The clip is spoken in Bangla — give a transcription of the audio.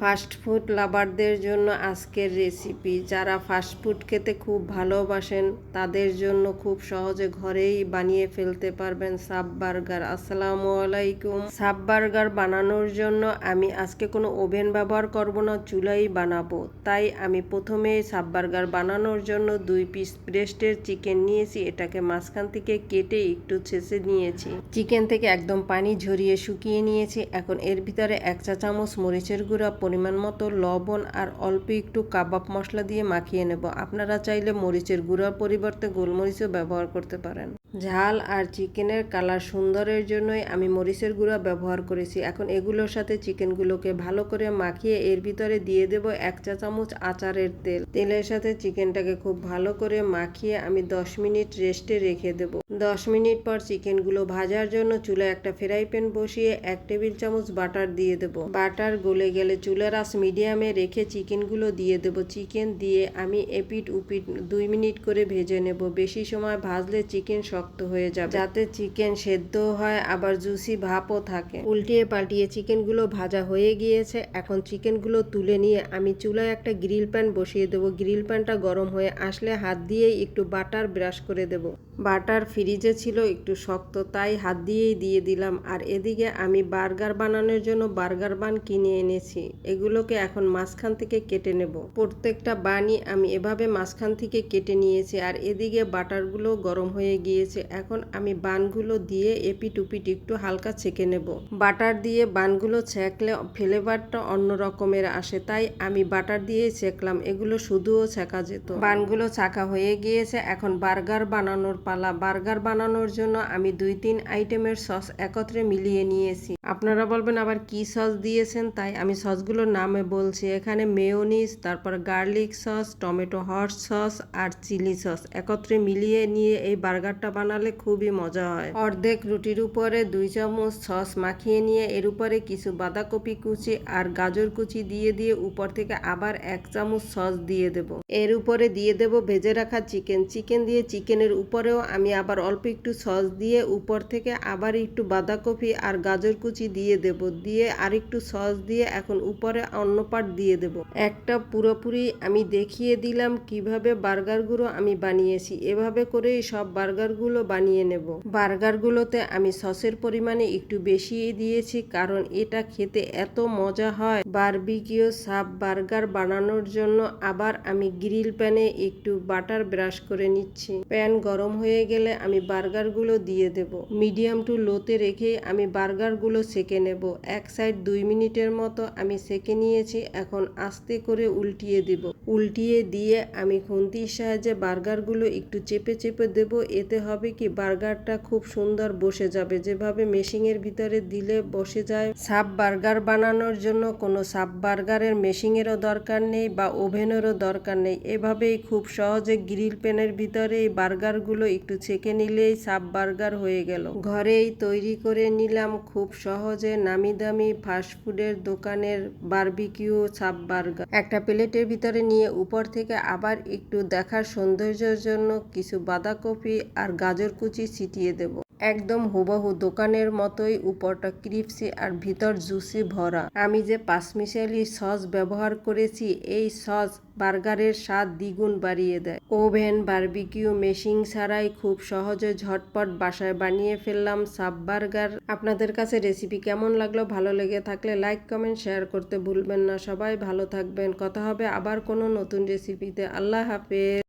ফাস্টফুড লাভারদের জন্য আজকের রেসিপি। যারা ফাস্টফুড খেতে খুব ভালোবাসেন, তাদের জন্য খুব সহজে ঘরেই বানিয়ে ফেলতে পারবেন সাব বার্গার। আসসালামু আলাইকুম। সাব বার্গার বানানোর জন্য আমি আজকে কোনো ওভেন ব্যবহার করব না, চুলাই বানাবো। তাই আমি প্রথমে সাব বার্গার বানানোর জন্য দুই পিস ব্রেস্টের চিকেন নিয়েছি। এটাকে মাঝখান থেকে কেটে একটু ছেঁচে নিয়েছি। চিকেন থেকে একদম পানি ঝরিয়ে শুকিয়ে নিয়েছি। এখন এর ভিতরে এক চা চামচ মরিচের গুঁড়া পরিমাণ মতো লবণ আর অল্প একটু কাবাব মশলা দিয়ে মাখিয়ে নেব। আপনারা চাইলে মরিচের গুঁড়ার পরিবর্তে গোলমরিচও ব্যবহার করতে পারেন। ঝাল আর চিকেনের কালার সুন্দরের জন্যই আমি মরিচের গুঁড়া ব্যবহার করেছি। এখন এগুলোর সাথে চিকেনগুলোকে ভালো করে মাখিয়ে এর ভিতরে দিয়ে দেব এক চা চামচ আচারের তেল। তেলের সাথে চিকেনটাকে খুব ভালো করে মাখিয়ে আমি দশ মিনিট রেস্টে রেখে দেব। দশ মিনিট পর চিকেনগুলো ভাজার জন্য চুলায় একটা ফ্রাই প্যান বসিয়ে এক টেবিল চামচ বাটার দিয়ে দেব। বাটার গলে গেলে চুলার আঁচ মিডিয়ামে রেখে চিকেনগুলো দিয়ে দেব। চিকেন দিয়ে আমি এপিট উপিট দুই মিনিট করে ভেজে নেব। বেশি সময় ভাজলে চিকেন শক্ত হয়ে যাবে। যাতে চিকেন সেদ্ধ হয়, আবার জুসি ভাপও থাকে। উল্টিয়ে পাল্টিয়ে চিকেনগুলো ভাজা হয়ে গিয়েছে। এখন চিকেনগুলো তুলে নিয়ে আমি চুলায় একটা গ্রিল প্যান বসিয়ে দেবো। গ্রিল প্যানটা গরম হয়ে আসলে হাত দিয়েই একটু বাটার ব্রাশ করে দেব। বাটার ফ্রিজে ছিল একটু শক্ত, তাই হাত দিয়েই দিয়ে দিলাম। আর এদিকে আমি বার্গার বানানোর জন্য বার্গার বান কিনে এনেছি। এগুলোকে এখন মাঝখান থেকে কেটে নেব। প্রত্যেকটা বানই আমি এভাবে মাঝখান থেকে কেটে নিয়েছি আর এদিকে বাটারগুলো গরম হয়ে গিয়েছে। এখন আমি বানগুলো দিয়ে এপিট উপিট একটু হালকা ছেঁকে নেব। বাটার দিয়ে বানগুলো ছেঁকলে ফ্লেভারটা অন্য রকমের আসে, তাই আমি বাটার দিয়ে ছেঁকলাম। এগুলো শুধুও ছেঁকা যেত। বানগুলো ছাকা হয়ে গিয়েছে। এখন বার্গার বানানোর পালা। বার্গার বানানোর জন্য আমি দুই তিন আইটেমের সস একত্রে মিলিয়ে নিয়েছি। আপনারা বলবেন আবার কি সস দিয়েছেন? তাই আমি সসগুলোর নামে বলছি। এখানে মেয়োনিজ, তারপর garlic sauce, tomato hot sauce আর চিলি সস। একত্রে মিলিয়ে নিয়ে এই বার্গারটা বানালে খুবই মজা হয়। অর্ধেক রুটির উপরে দুই চামচ সস মাখিয়ে নিয়ে এর উপরে কিছু বাঁধাকপি কুচি আর গাজর কুচি দিয়ে দিয়ে উপর থেকে আবার এক চামচ সস দিয়ে দেব। এর উপরে দিয়ে দেব ভেজে রাখা চিকেন। চিকেন দিয়ে চিকেনের উপরেও আমি আবার অল্প একটু সস দিয়ে উপর থেকে আবার একটু বাঁধাকপি আর গাজর কুচি দিয়ে দেব। দিয়ে আর একটু সস দিয়ে এখন উপরে অন্য পাট দিয়ে দেব। একটা পুরোপুরি আমি দেখিয়ে দিলাম কীভাবে বার্গারগুলো আমি বানিয়েছি। এভাবে করেই সব বার্গারগুলো বানিয়ে নেব। বার্গারগুলোতে আমি সসের পরিমাণে একটু বেশি দিয়েছি কারণ এটা খেতে এত মজা হয়। বারবিকিউ সাব বার্গার বানানোর জন্য আবার আমি গ্রিল প্যানে একটু বাটার ব্রাশ করে নিচ্ছি। প্যান গরম হয়ে গেলে আমি বার্গারগুলো দিয়ে দেব। মিডিয়াম টু লোতে রেখে আমি বার্গারগুলো সেকে নেব। এক সাইড দুই মিনিটের মতো আমি সেকে নিয়েছি, এখন আস্তে করে উল্টিয়ে দেব। উল্টিয়ে দিয়ে আমি খুন্তির সাহায্যে বার্গারগুলো একটু চেপে চেপে দেব। এতে হবে কি, বার্গারটা খুব সুন্দর বসে যাবে। যেভাবে মেশিনের ভিতরে দিলে বসে যায়, সাব বার্গার বানানোর জন্য কোনো সাব বার্গারের মেশিনেরও দরকার নেই বা ওভেনেরও দরকার নেই। এভাবেই খুব সহজে গ্রিল প্যানের ভিতরে এই বার্গারগুলো একটু ছেঁকে নিলেই সাব বার্গার হয়ে গেল। ঘরেই তৈরি করে নিলাম খুব সহজে নামি দামি ফাস্টফুডের দোকানের বারবিকিউ সাব বার্গার একটা প্লেটের ভিতরে নিয়ে উপর থেকে আবার একটু দেখার সৌন্দর্যের জন্য কিছু বাঁধাকপি আর গাজর কুচি ছিটিয়ে দেব। একদম হুবহু দোকানের মতোই উপরটা ক্রিপসি আর ভিতর জুসি ভরা। আমি যে পাঁচমিশালি সস ব্যবহার করেছি, এই সস বার্গারের স্বাদ দ্বিগুণ বাড়িয়ে দেয়। ওভেন, বারবিকিউ, মেশিন ছাড়াই খুব সহজে ঝটপট বাসায় বানিয়ে ফেললাম সাব বার্গার। আপনাদের কাছে রেসিপি কেমন লাগল, ভালো লেগে থাকলে লাইক, কমেন্ট, শেয়ার করতে ভুলবেন না। সবাই ভালো থাকবেন। কথা হবে আবার কোনো নতুন রেসিপিতে। আল্লাহ হাফেজ।